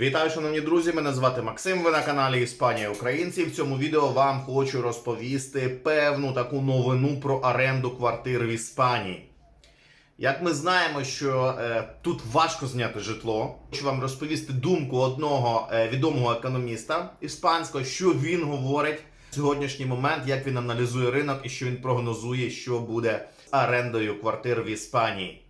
Вітаю, шановні друзі! Мене звати Максим. Ви на каналі Іспанія Українці. В цьому відео вам хочу розповісти певну таку новину про оренду квартир в Іспанії. Як ми знаємо, що е, тут важко зняти житло, хочу вам розповісти думку одного е, відомого економіста іспанського, що він говорить в сьогоднішній момент, як він аналізує ринок і що він прогнозує, що буде з орендою квартир в Іспанії.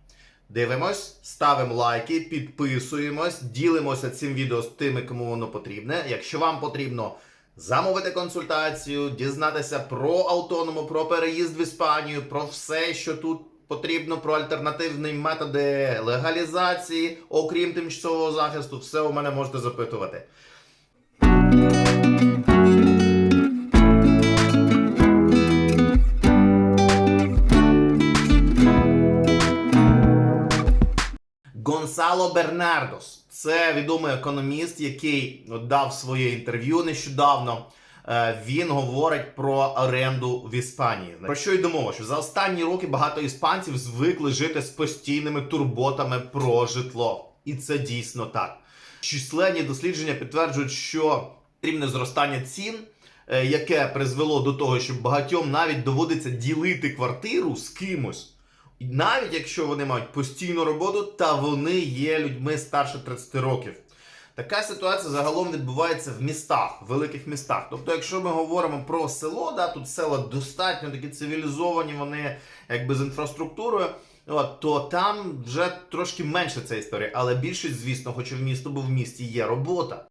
Дивимось, ставимо лайки, підписуємось, ділимося цим відео з тими, кому воно потрібне. Якщо вам потрібно замовити консультацію, дізнатися про автоному, про переїзд в Іспанію, про все, що тут потрібно, про альтернативні методи легалізації, окрім тимчасового захисту, все у мене можете запитувати. Гонсало Бернардос. Це відомий економіст, який дав своє інтерв'ю нещодавно. Е, Він говорить про оренду в Іспанії. Про що йде мова? Що за останні роки багато іспанців звикли жити з постійними турботами про житло. І це дійсно так. Численні дослідження підтверджують, що рівне зростання цін, е, яке призвело до того, що багатьом навіть доводиться ділити квартиру з кимось. І навіть якщо вони мають постійну роботу, та вони є людьми старше 30 років. Така ситуація загалом відбувається в містах, в великих містах. Тобто, якщо ми говоримо про село, да, тут села достатньо такі цивілізовані, вони якби з інфраструктурою, от, то там вже трошки менше ця історія. Але більшість, звісно, хоче в місто, бо в місті є робота.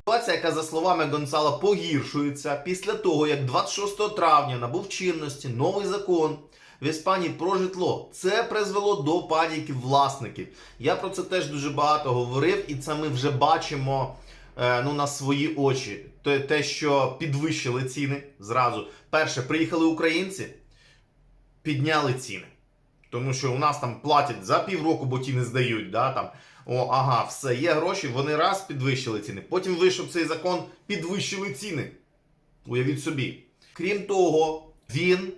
Ситуація, яка за словами Гонсала погіршується після того, як 26 травня набув чинності новий закон в Іспанії про житло. Це призвело до паніки власників. Я про це теж дуже багато говорив, і це ми вже бачимо е, ну, на свої очі. Те, що підвищили ціни зразу. Перше, приїхали українці, підняли ціни. Тому що у нас там платять за півроку, бо ті не здають. Да, там. О, ага, все, є гроші, вони раз підвищили ціни. Потім вийшов цей закон, підвищили ціни. Уявіть собі. Крім того, він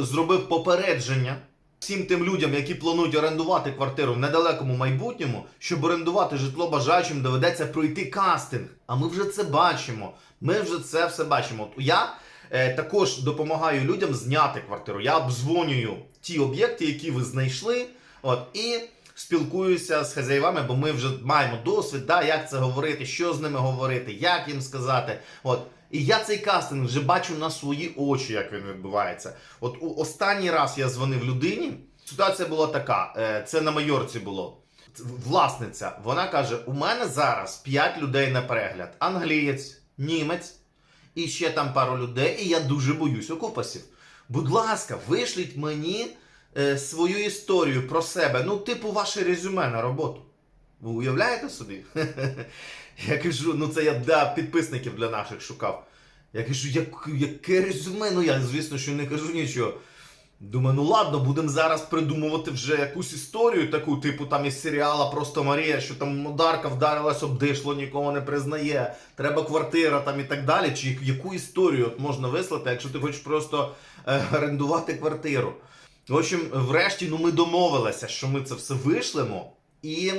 зробив попередження всім тим людям, які планують орендувати квартиру в недалекому майбутньому, щоб орендувати житло бажаючим, доведеться пройти кастинг. А ми вже це бачимо. Ми вже це все бачимо. От Я е, також допомагаю людям зняти квартиру. Я обдзвонюю ті об'єкти, які ви знайшли. От, і спілкуюся з хазяївами, бо ми вже маємо досвід, да, як це говорити, що з ними говорити, як їм сказати. От. І я цей кастинг вже бачу на свої очі, як він відбувається. От у останній раз я дзвонив людині. Ситуація була така: е, це на майорці було. Власниця, вона каже: у мене зараз 5 людей на перегляд: англієць, німець і ще там пару людей, і я дуже боюсь окупасів. Будь ласка, вишліть мені е, свою історію про себе, ну, типу, ваше резюме на роботу. Ви уявляєте собі? Я кажу, ну це я для підписників для наших шукав. Я кажу, як, яке резюме? Ну я, звісно, що не кажу нічого. Думаю, ну ладно, будемо зараз придумувати вже якусь історію, таку, типу там із серіала Просто Марія, що там модарка вдарилась об дишло, нікого не признає, треба квартира там і так далі. Чи яку історію от можна вислати, якщо ти хочеш просто е, орендувати квартиру? В общем, врешті, ну ми домовилися, що ми це все вишлемо, і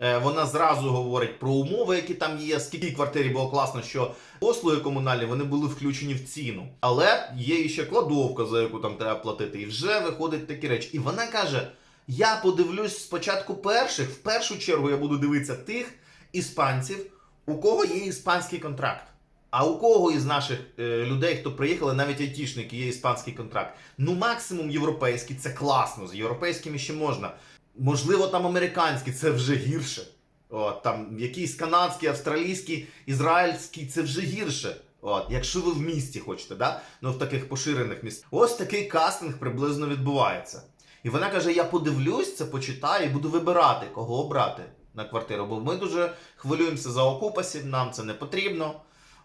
е, вона зразу говорить про умови, які там є. Скільки квартирі було класно, що послуги комунальні вони були включені в ціну. Але є ще кладовка, за яку там треба платити, і вже виходять такі речі. І вона каже: я подивлюсь спочатку перших, в першу чергу я буду дивитися тих іспанців, у кого є іспанський контракт. А у кого із наших е, людей, хто приїхали, навіть айтішники, є іспанський контракт. Ну, максимум європейський, це класно. З європейськими ще можна. Можливо, там американський, це вже гірше. От, там якийсь канадський, австралійський, ізраїльський, це вже гірше. От, якщо ви в місті хочете, да? ну в таких поширених містах. Ось такий кастинг приблизно відбувається. І вона каже: я подивлюсь, це почитаю і буду вибирати, кого обрати на квартиру. Бо ми дуже хвилюємося за окупасів, нам це не потрібно.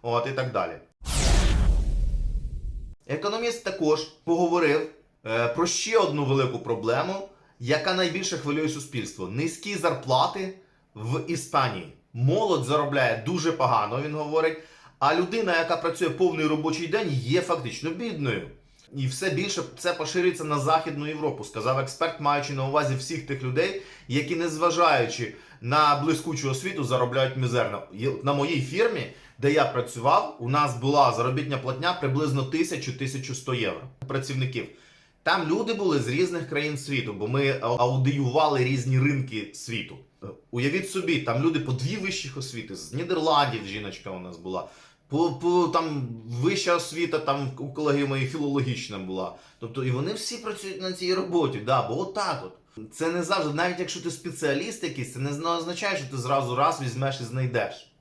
От і так далі. Економіст також поговорив е, про ще одну велику проблему, яка найбільше хвилює суспільство: низькі зарплати в Іспанії. Молодь заробляє дуже погано, він говорить. А людина, яка працює повний робочий день, є фактично бідною. І все більше це поширюється на Західну Європу, сказав експерт, маючи на увазі всіх тих людей, які, незважаючи на блискучу освіту заробляють мізерно. На моїй фірмі, де я працював, у нас була заробітня платня приблизно 1000-1100 євро працівників. Там люди були з різних країн світу, бо ми ау- аудіювали різні ринки світу. Е, Уявіть собі, там люди по дві вищих освіти, з Нідерландів жіночка у нас була. По, по там вища освіта, там у колеги моєї філологічна була. Тобто, і вони всі працюють на цій роботі, да, бо отак от. Це не завжди, навіть якщо ти спеціаліст якийсь, це не означає, що ти зразу раз візьмеш і знайдеш.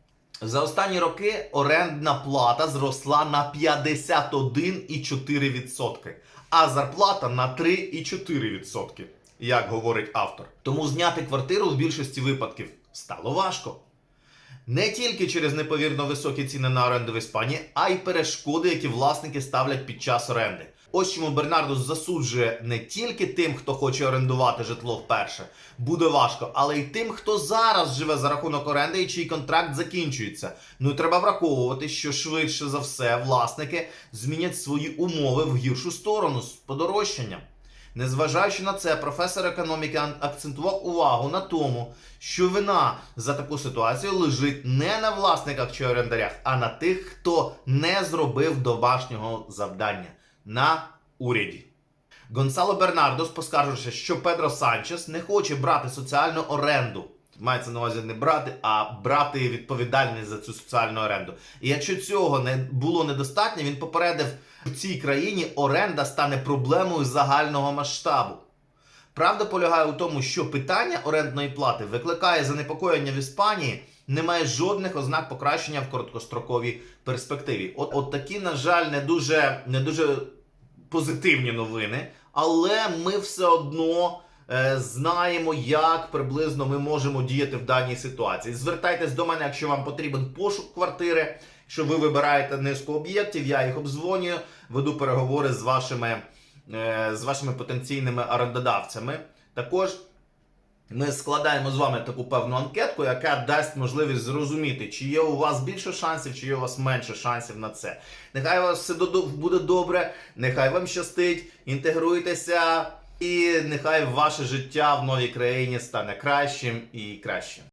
За останні роки орендна плата зросла на 51,4%, а зарплата на 3,4%, як говорить автор. Тому зняти квартиру в більшості випадків стало важко. Не тільки через неповірно високі ціни на оренду в Іспанії, а й перешкоди, які власники ставлять під час оренди. Ось чому Бернардус засуджує не тільки тим, хто хоче орендувати житло вперше, буде важко, але й тим, хто зараз живе за рахунок оренди і чий контракт закінчується. Ну і треба враховувати, що швидше за все власники змінять свої умови в гіршу сторону з подорожчанням. Незважаючи на це, професор економіки акцентував увагу на тому, що вина за таку ситуацію лежить не на власниках чи орендарях, а на тих, хто не зробив домашнього завдання на уряді. Гонсало Бернардос поскаржився, що Педро Санчес не хоче брати соціальну оренду. Мається на увазі не брати, а брати відповідальність за цю соціальну оренду. І якщо цього не було недостатньо, він попередив, що в цій країні оренда стане проблемою загального масштабу. Правда полягає у тому, що питання орендної плати викликає занепокоєння в Іспанії, немає жодних ознак покращення в короткостроковій перспективі. От, от такі, на жаль, не дуже, не дуже позитивні новини, але ми все одно е, знаємо, як приблизно ми можемо діяти в даній ситуації. Звертайтесь до мене, якщо вам потрібен пошук квартири. Якщо ви вибираєте низку об'єктів, я їх обдзвонюю, веду переговори з вашими, е, з вашими потенційними орендодавцями. Також ми складаємо з вами таку певну анкетку, яка дасть можливість зрозуміти, чи є у вас більше шансів, чи є у вас менше шансів на це. Нехай у вас все буде добре, нехай вам щастить, інтегруйтеся, і нехай ваше життя в новій країні стане кращим і кращим.